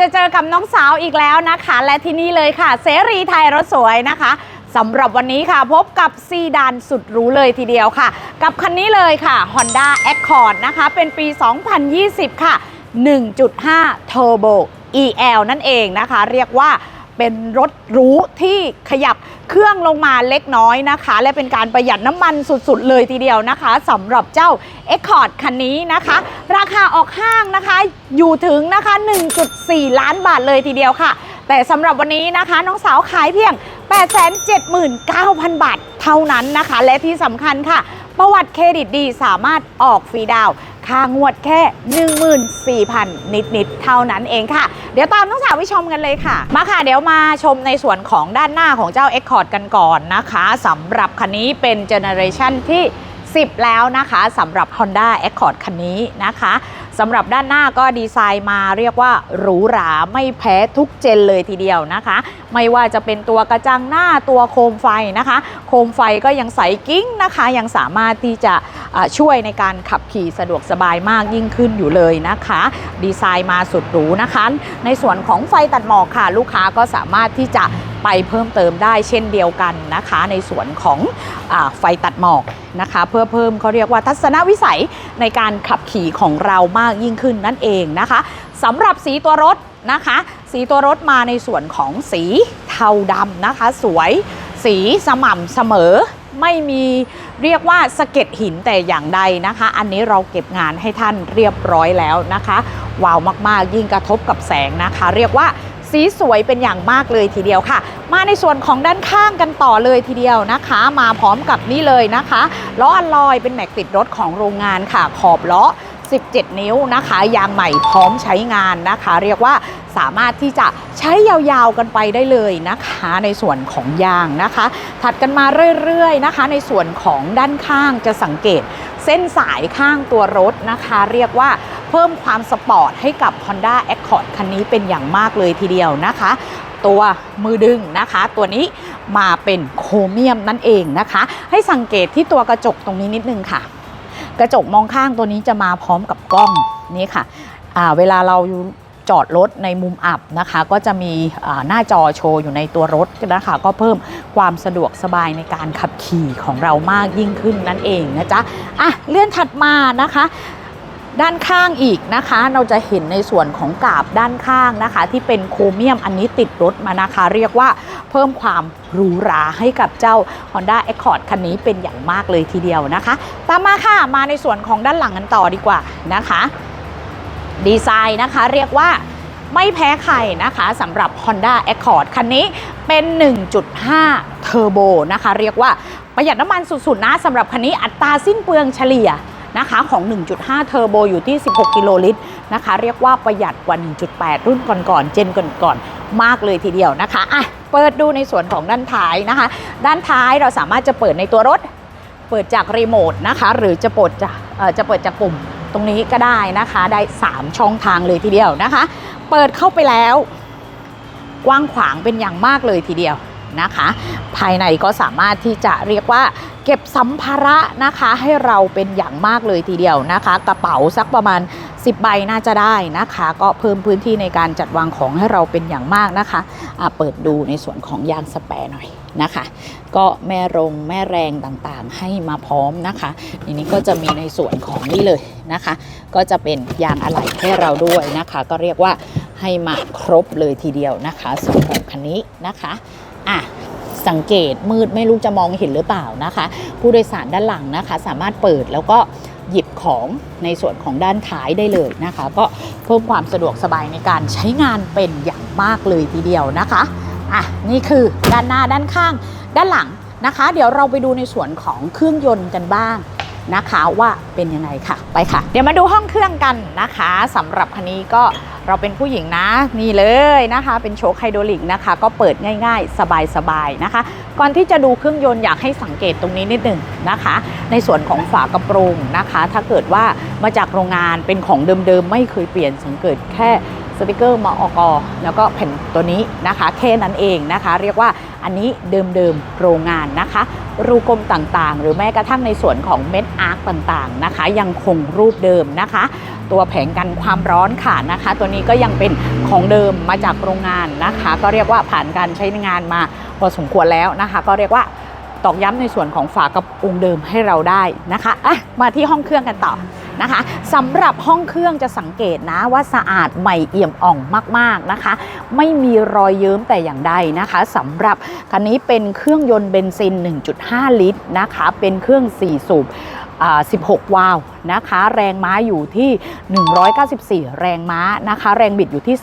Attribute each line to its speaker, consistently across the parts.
Speaker 1: จะเจอกับน้องสาวอีกแล้วนะคะ และที่นี่เลยค่ะ เสรีไทยรถสวยนะคะสำหรับวันนี้ค่ะพบกับซีดานสุดรู้เลยทีเดียวค่ะ กับคันนี้เลยค่ะ Honda Accord นะคะ เป็นปี 2020 ค่ะ 1.5 Turbo EL นั่นเองนะคะ เรียกว่า เป็นรถหรูที่ขยับเครื่องลงมาเล็กน้อยนะคะ และเป็นการประหยัดน้ำมันสุดๆ เลยทีเดียวนะคะสำหรับเจ้า Accord คันนี้นะคะ ราคาออกห้างนะคะอยู่ถึงนะคะ 1.4 ล้านบาทเลยทีเดียวค่ะ แต่สำหรับวันนี้นะคะน้องสาวขายเพียง 879,000 บาทเท่านั้นนะคะ และที่สำคัญค่ะ ประวัติเครดิตดีสามารถออกฟรีดาวน์ ค่างวดแค่ 14,000 นิดๆ เท่านั้นเองค่ะ เดี๋ยวตามทั้งสาวไปชมกันเลยค่ะ มาค่ะ เดี๋ยวมาชมในส่วนของด้านหน้าของเจ้า Accord กันก่อนนะคะสำหรับคันนี้เป็นเจเนอเรชันที่ 10 แล้วนะคะสำหรับ Honda Accord คันนี้นะคะ สำหรับด้านหน้าก็ดีไซน์มาเรียกว่าหรูหราไม่แพ้ทุกเจนเลยทีเดียวนะคะ ไม่ว่าจะเป็นตัวกระจังหน้าตัวโคมไฟนะคะ โคมไฟก็ยังใสกิ้งนะคะ ยังสามารถที่จะช่วยในการขับขี่สะดวกสบายมากยิ่งขึ้นอยู่เลยนะคะ ดีไซน์มาสุดหรูนะคะ ในส่วนของไฟตัดหมอกค่ะ ลูกค้าก็สามารถที่จะ ไปเพิ่มเติมได้เช่นเดียวกันนะคะ ในส่วนของอไฟตัดหมอกนะคะ เพื่อเพิ่มเขาเรียกว่าทัศนวิสัยในการขับขี่ของเรามากยิ่งขึ้นนั่นเองนะคะสำหรับสีตัวรถนะคะ สีตัวรถมาในส่วนของสีเทาดำนะคะ สวยสีสม่ำเสมอไม่มีเรียกว่าสะเก็ดหินแต่อย่างใดนะคะ อันนี้เราเก็บงานให้ท่านเรียบร้อยแล้วนะคะ ว้าวมากๆ ยิ่งกระทบกับแสงนะคะ เรียกว่า สีสวยเป็นอย่างมากเลยทีเดียวค่ะ มาในส่วนของด้านข้างกันต่อเลยทีเดียวนะคะ มาพร้อมกับนี่เลยนะคะล้ออัลลอยเป็นแม็กติดรถของโรงงานค่ะ ขอบล้อ 17 นิ้วนะคะ ยางใหม่พร้อมใช้งานนะคะ เรียกว่าสามารถที่จะใช้ยาวๆกันไปได้เลยนะคะ ในส่วนของยางนะคะ ถัดกันมาเรื่อยๆนะคะ ในส่วนของด้านข้างจะสังเกต เส้นสายข้างตัวรถนะคะ เรียกว่า เพิ่มความสปอร์ตให้กับ Honda Accord คันนี้เป็นอย่างมากเลยทีเดียวนะคะ ตัวมือดึงนะคะ ตัวนี้มาเป็นโครเมียมนั่นเองนะคะ ให้สังเกตที่ตัวกระจกตรงนี้นิดนึงค่ะ กระจกมองข้างตัวนี้จะมาพร้อมกับกล้องนี่ค่ะเวลาเราจอดรถในมุมอับนะคะ ก็จะมีหน้าจอโชว์อยู่ในตัวรถนะคะ ก็เพิ่มความสะดวกสบายในการขับขี่ของเรามากยิ่งขึ้นนั่นเองนะจ๊ะอะเลื่อนถัดมานะคะ ด้านข้างอีกนะคะ เราจะเห็นในส่วนของกาบด้านข้างนะคะ ที่เป็นโครเมียมอันนี้ติดรถมานะคะ เรียกว่าเพิ่มความหรูหราให้กับเจ้า Honda Accord คันนี้เป็นอย่างมากเลยทีเดียวนะคะ ตามมาค่ะมาในส่วนของด้านหลังกันต่อดีกว่านะคะ ดีไซน์นะคะเรียกว่าไม่แพ้ใครนะคะสำหรับ Honda Accord คันนี้เป็น 1.5 เทอร์โบนะคะ เรียกว่าประหยัดน้ำมันสุดๆนะสำหรับคันนี้อัตราสิ้นเปลืองเฉลี่ย นะคะของ 1.5 เทอร์โบอยู่ที่ 16 กิโลลิตรนะคะ เรียกว่าประหยัดกว่า 1.8 รุ่นก่อนๆ เจนก่อนๆ มากเลยทีเดียวนะคะอะเปิดดูในส่วนของด้านท้ายนะคะ ด้านท้ายเราสามารถจะเปิดในตัวรถ เปิดจากรีโมทนะคะ หรือจะเปิดจากจะเปิดจากปุ่มตรงนี้ก็ได้นะคะ ได้ 3 ช่องทางเลยทีเดียวนะคะ เปิดเข้าไปแล้ว กว้างขวางเป็นอย่างมากเลยทีเดียว นะคะ ภายในก็สามารถที่จะเรียกว่าเก็บสัมภาระนะคะให้เราเป็นอย่างมากเลยทีเดียวนะคะ กระเป๋าสักประมาณ 10 ใบน่าจะได้นะคะ ก็เพิ่มพื้นที่ในการจัดวางของให้เราเป็นอย่างมากนะคะะเปิดดูในส่วนของยางสแปรหน่อยนะคะ ก็แม่รงแม่แรงต่างๆ ให้มาพร้อมนะคะทีนี้ก็จะมีในส่วนของนี่เลยนะคะ ก็จะเป็นยางอะไหล่ให้เราด้วยนะคะ ก็เรียกว่าให้มาครบเลยทีเดียวนะคะสำหรับคันนี้นะคะ อะสังเกตมืดไม่รู้จะมองเห็นหรือเปล่านะคะ ผู้โดยสารด้านหลังนะคะ สามารถเปิดแล้วก็หยิบของในส่วนของด้านท้ายได้เลยนะคะ ก็เพิ่มความสะดวกสบายในการใช้งานเป็นอย่างมากเลยทีเดียวนะคะอะนี่คือด้านหน้าด้านข้าง ด้านหลังนะคะ เดี๋ยวเราไปดูในส่วนของเครื่องยนต์กันบ้าง นะคะว่าเป็นยังไงค่ะ ไปค่ะ เดี๋ยวมาดูห้องเครื่องกันนะคะสำหรับคันนี้ก็เราเป็นผู้หญิงนะนี่เลยนะคะ เป็นโชคไฮดรอลิกนะคะ ก็เปิดง่ายๆ สบายๆนะคะ ก่อนที่จะดูเครื่องยนต์อยากให้สังเกตตรงนี้นิดหนึ่งนะคะ ในส่วนของฝากระโปรงนะคะ ถ้าเกิดว่ามาจากโรงงานเป็นของเดิมๆ ไม่เคยเปลี่ยนสังเกตแค่ สติกเกอร์มอกอแล้วก็แผ่นตัวนี้นะคะ แค่นั้นเองนะคะ เรียกว่าอันนี้เดิมๆโรงงานนะคะ รูกลมต่างๆ หรือแม้กระทั่งในส่วนของเม็ดอาร์คต่างๆนะคะ ยังคงรูปเดิมนะคะ ตัวแผงกันความร้อนค่ะนะคะ ตัวนี้ก็ยังเป็นของเดิมมาจากโรงงานนะคะ ก็เรียกว่าผ่านการใช้งานมาพอสมควรแล้วนะคะ ก็เรียกว่าตอกย้ำในส่วนของฝากระโปรงเดิมให้เราได้นะคะอะมาที่ห้องเครื่องกันต่อ นะคะสำหรับห้องเครื่องจะสังเกตนะว่าสะอาดใหม่เอี่ยมอ่องมากๆนะคะ ไม่มีรอยเยิ้มแต่อย่างใดนะคะสำหรับคันนี้เป็นเครื่องยนต์เบนซิน 1.5 ลิตรนะคะ เป็นเครื่อง 4 สูบ16 วาล์วนะคะ แรงม้าอยู่ที่ 194 แรงม้านะคะ แรงบิดอยู่ที่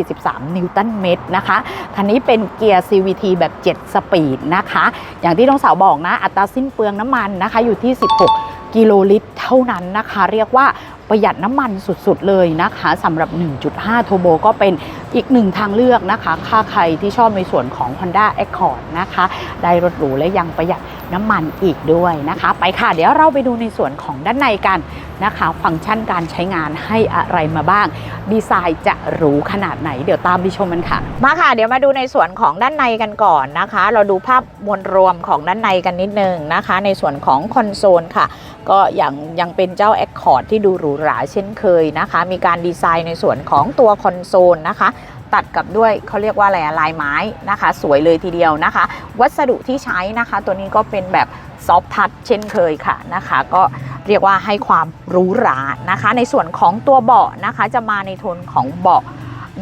Speaker 1: 243 นิวตันเมตรนะคะ คันนี้เป็นเกียร์ CVT แบบ 7 สปีดนะคะ อย่างที่น้องสาวบอกนะ อัตราสิ้นเปลืองน้ำมันนะคะอยู่ที่ 16 กิโลลิตรเท่านั้นนะคะ เรียกว่า ประหยัดน้ำมันสุดๆเลยนะคะสำหรับ 1.5 โทโบก็เป็นอีกหนึ่งทางเลือกนะคะ ค่าใครที่ชอบในส่วนของ Honda Accord นะคะ ได้รถหรูและยังประหยัดน้ำมันอีกด้วยนะคะ ไปค่ะเดี๋ยวเราไปดูในส่วนของด้านในกันนะคะ ฟังก์ชันการใช้งานให้อะไรมาบ้าง ดีไซน์จะหรูขนาดไหน เดี๋ยวตามไปชมกันค่ะ มาค่ะ เดี๋ยวมาดูในส่วนของด้านในกันก่อนนะคะ เราดูภาพมวลรวมของด้านในกันนิดนึงนะคะ ในส่วนของคอนโซลค่ะ ก็ยังยังเป็นเจ้า Accord ที่ดูหรูหราเช่นเคยนะคะ มีการดีไซน์ในส่วนของตัวคอนโซลนะคะตัดกับด้วยเขาเรียกว่าอะไรลายไม้นะคะ สวยเลยทีเดียวนะคะ วัสดุที่ใช้นะคะ ตัวนี้ก็เป็นแบบซอฟทัชเช่นเคยค่ะนะคะ ก็เรียกว่าให้ความหรูหรานะคะ ในส่วนของตัวเบาะนะคะ จะมาในโทนของเบาะ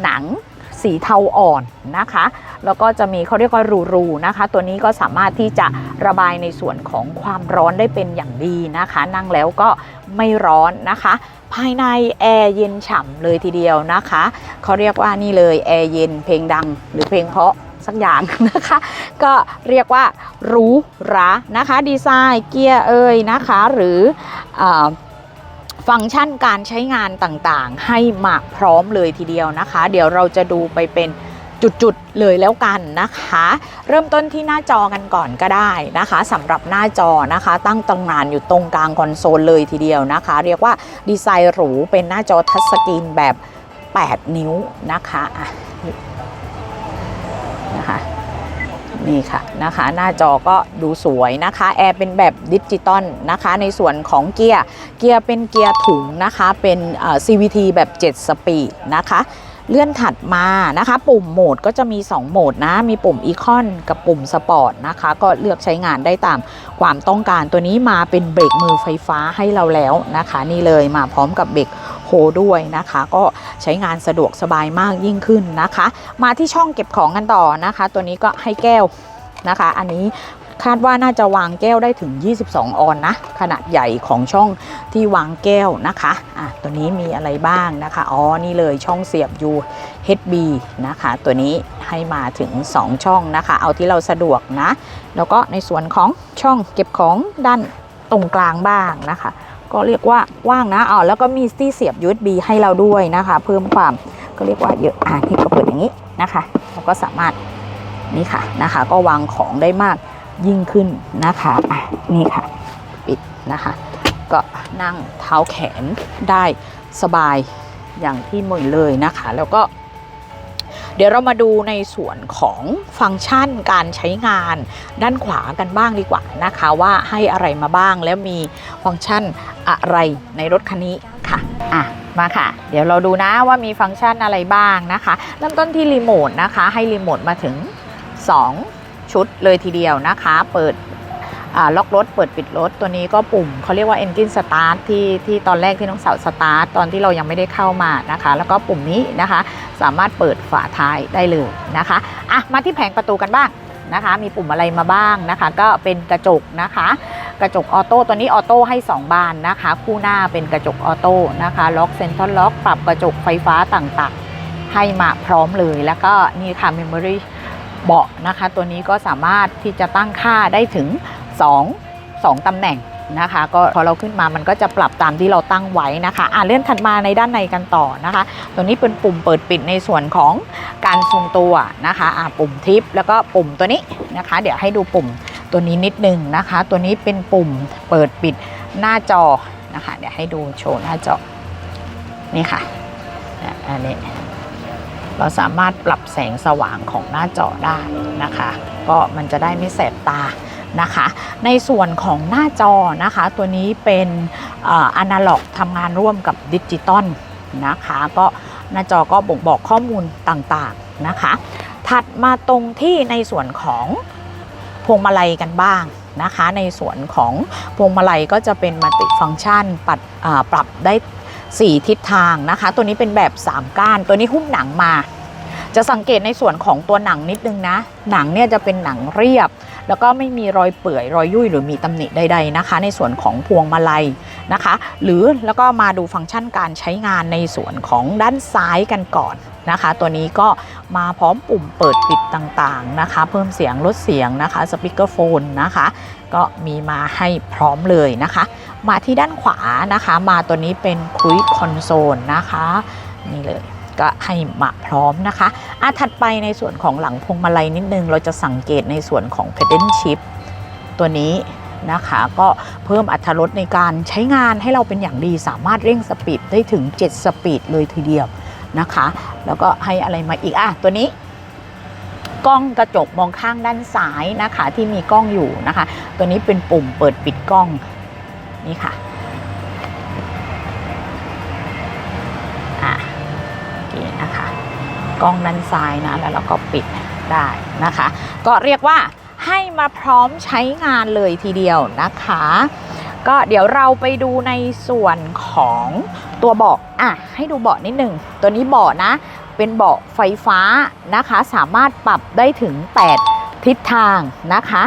Speaker 1: หนัง สีเทาอ่อนนะคะ แล้วก็จะมีเขาเรียกว่ารูๆนะคะ ตัวนี้ก็สามารถที่จะระบายในส่วนของความร้อนได้เป็นอย่างดีนะคะ นั่งแล้วก็ไม่ร้อนนะคะ ภายในแอร์เย็นฉ่ำเลยทีเดียวนะคะเขาเรียกว่านี่เลยแอร์เย็นเพลงดังหรือเพลงเพราะสักอย่างนะคะ ก็เรียกว่าหรูหรานะคะ ดีไซน์เกียร์เอ่ยนะคะ หรืออา ฟังก์ชันการใช้งานต่างๆ ให้มาพร้อมเลยทีเดียวนะคะ เดี๋ยวเราจะดูไปเป็นจุดๆเลยแล้วกันนะคะ เริ่มต้นที่หน้าจอกันก่อนก็ได้นะคะสำหรับหน้าจอนะคะ ตั้งตรงงานอยู่ตรงกลางคอนโซลเลยทีเดียวนะคะ เรียกว่าดีไซน์หรูเป็นหน้าจอทัชสกรีนแบบ 8 นิ้วนะคะ นี่ค่ะนะคะ หน้าจอก็ดูสวยนะคะแอร์เป็นแบบดิจิตอลนะคะ ในส่วนของเกียร์เกียร์เป็นเกียร์ถุงนะคะ เป็น CVT แบบ 7 สปีดนะคะเลื่อนถัดมานะคะ ปุ่มโหมดก็จะมี 2 โหมดนะ มีปุ่มอีคอนกับปุ่มสปอร์ตนะคะ ก็เลือกใช้งานได้ตามความต้องการตัวนี้มาเป็นเบรกมือไฟฟ้าให้เราแล้วนะคะ นี่เลยมาพร้อมกับเบรก โฮด้วยนะคะ ก็ใช้งานสะดวกสบายมากยิ่งขึ้นนะคะ มาที่ช่องเก็บของกันต่อนะคะ ตัวนี้ก็ให้แก้วนะคะ อันนี้คาดว่าน่าจะวางแก้วได้ถึง 22 ออนนะ ขนาดใหญ่ของช่องที่วางแก้วนะคะอะตัวนี้มีอะไรบ้างนะคะ อ๋อ นี่เลยช่องเสียบ USB นะคะ ตัวนี้ให้มาถึง 2 ช่องนะคะ เอาที่เราสะดวกนะ แล้วก็ในส่วนของช่องเก็บของด้านตรงกลางบ้างนะคะ ก็เรียกว่าว้างนะอ๋อแล้วก็มีที่เสียบ USB ให้เราด้วยนะคะ เพิ่มความก็เรียกว่าเยอะอ่านี่ก็เปิดอย่างนี้นะคะแล้วก็สามารถนี่ค่ะนะคะ ก็วางของได้มากยิ่งขึ้นนะคะอะนี่ค่ะ ปิดนะคะ ก็นั่งเท้าแขนได้สบายอย่างที่หมือเลยนะคะ แล้วก็ เดี๋ยวเรามาดูในส่วนของฟังก์ชันการใช้งานด้านขวากันบ้างดีกว่านะคะ ว่าให้อะไรมาบ้างแล้วมีฟังก์ชันอะไรในรถคันนี้ค่ะอะมาค่ะ เดี๋ยวเราดูนะว่ามีฟังก์ชันอะไรบ้างนะคะ เริ่มต้นที่รีโมทนะคะ ให้รีโมทมาถึง 2 ชุดเลยทีเดียวนะคะ เปิด ล็อกรถเปิดปิดรถตัวนี้ก็ปุ่มเขาเรียกว่า Engine Start ที่ที่ตอนแรกที่น้องสาวสตาร์ทตอนที่เรายังไม่ได้เข้ามานะคะ แล้วก็ปุ่มนี้นะคะ สามารถเปิดฝาท้ายได้เลยนะคะอะมาที่แผงประตูกันบ้างนะคะ มีปุ่มอะไรมาบ้างนะคะ ก็เป็นกระจกนะคะ กระจกออโต้ตัวนี้ออโต้ให้ 2 บานนะคะ คู่หน้าเป็นกระจกออโต้นะคะล็อกเซ็นทรัลล็อกปรับกระจกไฟฟ้าต่างๆ ให้มาพร้อมเลยแล้วก็นี่ค่ะ Memory เบาะนะคะ ตัวนี้ก็สามารถที่จะตั้งค่าได้ถึง 2 2 ตำแหน่งนะคะ ก็พอเราขึ้นมามันก็จะปรับตามที่เราตั้งไว้นะคะ อ่าเลื่อนถัดมาในด้านในกันต่อนะคะ ตัวนี้เป็นปุ่มเปิดปิดในส่วนของการทรงตัวนะคะอ่าปุ่มทิปแล้วก็ปุ่มตัวนี้นะคะ เดี๋ยวให้ดูปุ่มตัวนี้นิดนึงนะคะ ตัวนี้เป็นปุ่มเปิดปิดหน้าจอนะคะ เดี๋ยวให้ดูโชว์หน้าจอนี่ค่ะอะอันนี้เราสามารถปรับแสงสว่างของหน้าจอได้นะคะ ก็มันจะได้ไม่แสบตา นะคะ ในส่วนของหน้าจอนะคะ ตัวนี้เป็นอนาล็อกทำงานร่วมกับดิจิตอลนะคะ ก็หน้าจอก็บ่งบอกข้อมูลต่างๆนะคะ ถัดมาตรงที่ในส่วนของพวงมาลัยกันบ้างนะคะ ในส่วนของพวงมาลัยก็จะเป็นมัลติฟังก์ชันปรับอ่าปรับได้ 4 ทิศทางนะคะ ตัวนี้เป็นแบบ 3 ก้าน ตัวนี้หุ้มหนังมา จะสังเกตในส่วนของตัวหนังนิดนึงนะ หนังเนี่ยจะเป็นหนังเรียบ แล้วก็ไม่มีรอยเปื่อยรอยยุ่ยหรือมีตำหนิใดๆนะคะ ในส่วนของพวงมาลัยนะคะ หรือแล้วก็มาดูฟังก์ชันการใช้งานในส่วนของด้านซ้ายกันก่อนนะคะ ตัวนี้ก็มาพร้อมปุ่มเปิดปิดต่างๆนะคะ เพิ่มเสียงลดเสียงนะคะสปีกเกอร์โฟนนะคะ ก็มีมาให้พร้อมเลยนะคะ มาที่ด้านขวานะคะ มาตัวนี้เป็นคุยคอนโซลนะคะ นี่เลย ก็ให้มาพร้อมนะคะอาถัดไปในส่วนของหลังพวงมาลัยนิดนึง เราจะสังเกตในส่วนของ pedal shift ตัวนี้นะคะก็เพิ่มอัตรรสในการใช้งานให้เราเป็นอย่างดีสามารถเร่งสปีดได้ถึง 7 สปีดเลยทีเดียวนะคะ แล้วก็ให้อะไรมาอีกอะตัวนี้กล้องกระจกมองข้างด้านซ้ายนะคะที่มีกล้องอยู่นะคะ ตัวนี้เป็นปุ่มเปิดปิดกล้องนี่ค่ะ กล้องด้านซ้ายนะแล้วเราก็ปิดได้นะคะ ก็เรียกว่าให้มาพร้อมใช้งานเลยทีเดียวนะคะ ก็เดี๋ยวเราไปดูในส่วนของตัวเบาะอะให้ดูเบาะนิดหนึ่งตัวนี้เบาะนะ เป็นเบาะไฟฟ้านะคะ สามารถปรับได้ถึง 8 ทิศทางนะคะ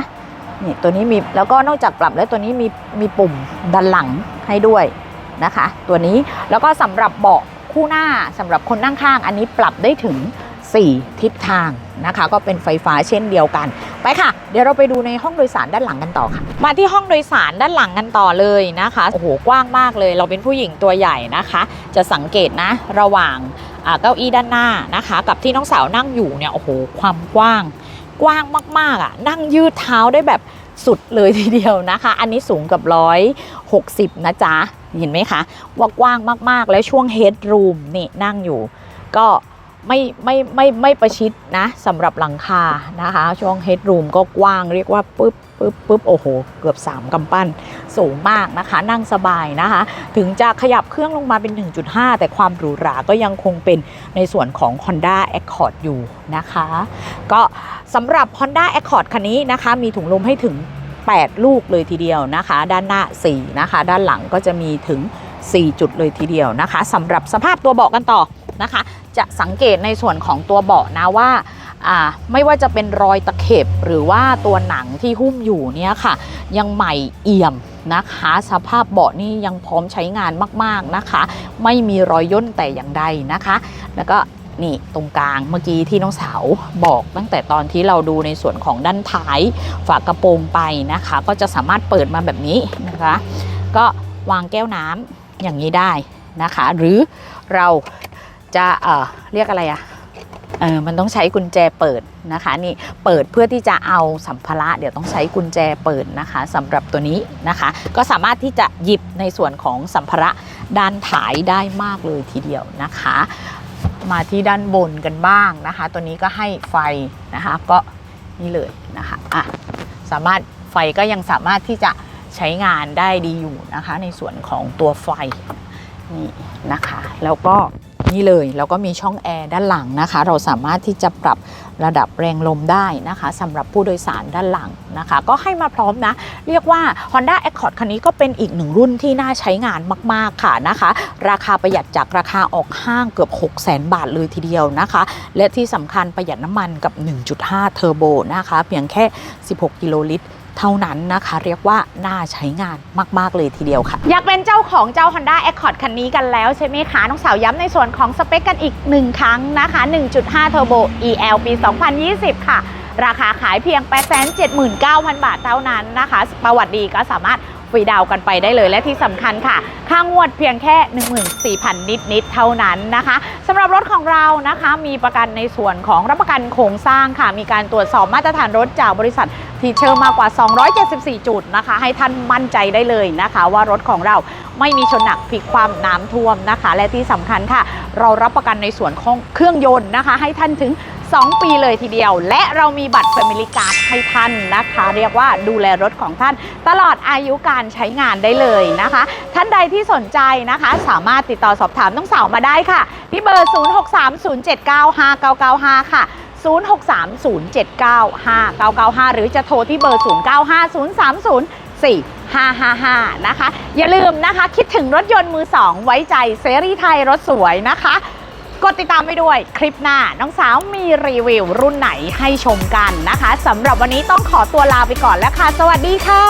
Speaker 1: นี่ตัวนี้มีแล้วก็นอกจากปรับแล้วตัวนี้มีมีปุ่มด้านหลังให้ด้วยนะคะ ตัวนี้แล้วก็สำหรับเบาะ คู่หน้าสำหรับคนนั่งข้าง อันนี้ปรับได้ถึง 4 ทิศทางนะคะ ก็เป็นไฟฟ้าเช่นเดียวกัน ไปค่ะ เดี๋ยวเราไปดูในห้องโดยสารด้านหลังกันต่อค่ะ มาที่ห้องโดยสารด้านหลังกันต่อเลยนะคะโอ้โหกว้างมากเลย เราเป็นผู้หญิงตัวใหญ่นะคะ จะสังเกตนะระหว่างเก้าอี้ด้านหน้านะคะ กับที่น้องสาวนั่งอยู่เนี่ยโอ้โหความกว้างกว้างมากๆอะนั่งยืดเท้าได้แบบสุดเลยทีเดียวนะคะ อันนี้สูงกับร้อยหกสิบนะจ๊ะ เห็นไหมคะว่ากว้างมากๆ แล้วช่วงเฮดรูมนี่นั่งอยู่ ก็ไม่ไม่ไม่ไม่ประชิดนะสำหรับหลังคานะคะ ช่วงเฮดรูมก็กว้างเรียกว่าปึ๊บปึ๊บปึ๊บโอ้โห เกือบ 3กำปั้นสูงมากนะคะ นั่งสบายนะคะ ถึงจะขยับเครื่องลงมาเป็น 1.5 แต่ความหรูหราก็ยังคงเป็นในส่วนของ Honda Accord อยู่นะคะ ก็สำหรับ Honda Accord คันนี้นะคะ มีถุงลมให้ถึง 8 ลูกเลยทีเดียวนะคะ ด้านหน้า 4 นะคะ ด้านหลังก็จะมีถึง 4 จุดเลยทีเดียวนะคะสำหรับสภาพตัวเบาะกันต่อนะคะ จะสังเกตในส่วนของตัวเบาะนะว่าไม่ว่าจะเป็นรอยตะเข็บหรือว่าตัวหนังที่หุ้มอยู่เนี่ยค่ะ ยังใหม่เอี่ยมนะคะ สภาพเบาะนี่ยังพร้อมใช้งานมาก ๆนะคะ ไม่มีรอยย่นแต่อย่างใดนะคะ แล้วก็ นี่ตรงกลางเมื่อกี้ที่น้องสาวบอกตั้งแต่ตอนที่เราดูในส่วนของด้านท้ายฝากระโปรงไปนะคะ ก็จะสามารถเปิดมาแบบนี้นะคะ ก็วางแก้วน้ำอย่างนี้ได้นะคะ หรือเราจะเอ่อเรียกอะไรอะเออมันต้องใช้กุญแจเปิดนะคะนี่เปิดเพื่อที่จะเอาสัมภาระเดี๋ยวต้องใช้กุญแจเปิดนะคะสำหรับตัวนี้นะคะ ก็สามารถที่จะหยิบในส่วนของสัมภาระด้านถ่ายได้มากเลยทีเดียวนะคะ มาที่ด้านบนกันบ้างนะคะ ตัวนี้ก็ให้ไฟนะคะก็นี่เลยนะคะอะสามารถไฟก็ยังสามารถที่จะใช้งานได้ดีอยู่นะคะ ในส่วนของตัวไฟนี่นะคะ แล้วก็ นี่เลยแล้วก็มีช่องแอร์ด้านหลังนะคะ เราสามารถที่จะปรับระดับแรงลมได้นะคะสำหรับผู้โดยสารด้านหลังนะคะ ก็ให้มาพร้อมนะ เรียกว่า Honda Accord คันนี้ก็เป็นอีกหนึ่งรุ่นที่น่าใช้งานมาก ๆ ค่ะนะคะ ราคาประหยัดจากราคาออกห้างเกือบ 6 0 0 0 0 0บาทเลยทีเดียวนะคะ และที่สำคัญประหยัดน้ำมันกับ 1.5 เทอร์โบนะคะ เพียงแค่ 16 กิโลลิตร เท่านั้นนะคะ เรียกว่าน่าใช้งานมาก ๆ เลยทีเดียวค่ะ อยากเป็นเจ้าของเจ้า Honda Accord คันนี้กันแล้วใช่ไหมคะ น้องสาวย้ำในส่วนของสเปคกันอีก1ครั้งนะคะ 1.5 Turbo EL ปี 2020 ค่ะ ราคาขายเพียง 879,000 บาทเท่านั้นนะคะ ประวัติดีก็สามารถ ฟรีดาวกันไปได้เลย และที่สำคัญค่ะ ค่างวดเพียงแค่ 14,000 นิดนิดๆเท่านั้นนะคะสำหรับรถของเรานะคะมีประกันในส่วนของรับประกันโครงสร้างค่ะ มีการตรวจสอบมาตรฐานรถจากบริษัททีเชอร์มากกว่า 274 จุดนะคะ ให้ท่านมั่นใจได้เลยนะคะ ว่ารถของเราไม่มีชนหนักพลิกความน้ำท่วมนะคะ และที่สำคัญค่ะ เรารับประกันในส่วนของเครื่องยนต์นะคะ ให้ท่านถึง 2 ปีเลยทีเดียว และเรามีบัตร Family Card ให้ท่านนะคะ เรียกว่าดูแลรถของท่าน ตลอดอายุการใช้งานได้เลยนะคะ ท่านใดที่สนใจนะคะ สามารถติดต่อสอบถามน้องสาวมาได้ค่ะ ที่เบอร์ 0630795995 ค่ะ0630795995 หรือจะโทรที่เบอร์ 0950304555 นะคะ อย่าลืมนะคะ คิดถึงรถยนต์มือ2ไว้ใจเสรีไทยรถสวยนะคะ กดติดตามไปด้วยคลิปหน้า น้องสาวมีรีวิวรุ่นไหนให้ชมกันนะคะสำหรับวันนี้ต้องขอตัวลาไปก่อนแล้วค่ะ สวัสดีค่ะ